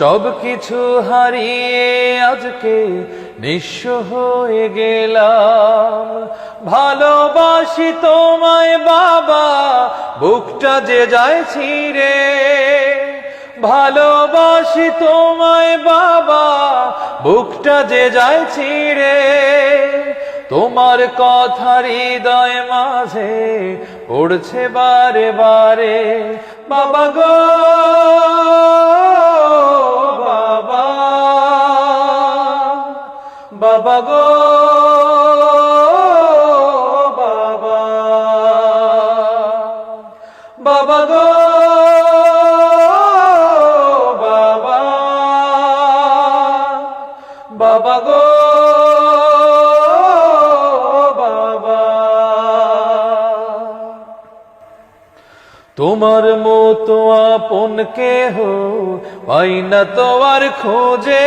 সব কিছু হারিয়ে আজকে নিঃস্ব হয়ে গেলাম। ভালোবাসি তোমায় বাবা, বুকটা যে যায় ছিঁড়ে। ভালোবাসি তোমায় বাবা, বুকটা যে যায় ছিঁড়ে। তোমার কথা হৃদয় মাঝে পড়ছে বারে বারে। বাবা গো বাবা গো, বাবা। বাবা গো, বাবা। বাবা গো, বাবা। তোমার মতো আপন কেহ পাই না তো খোঁজে।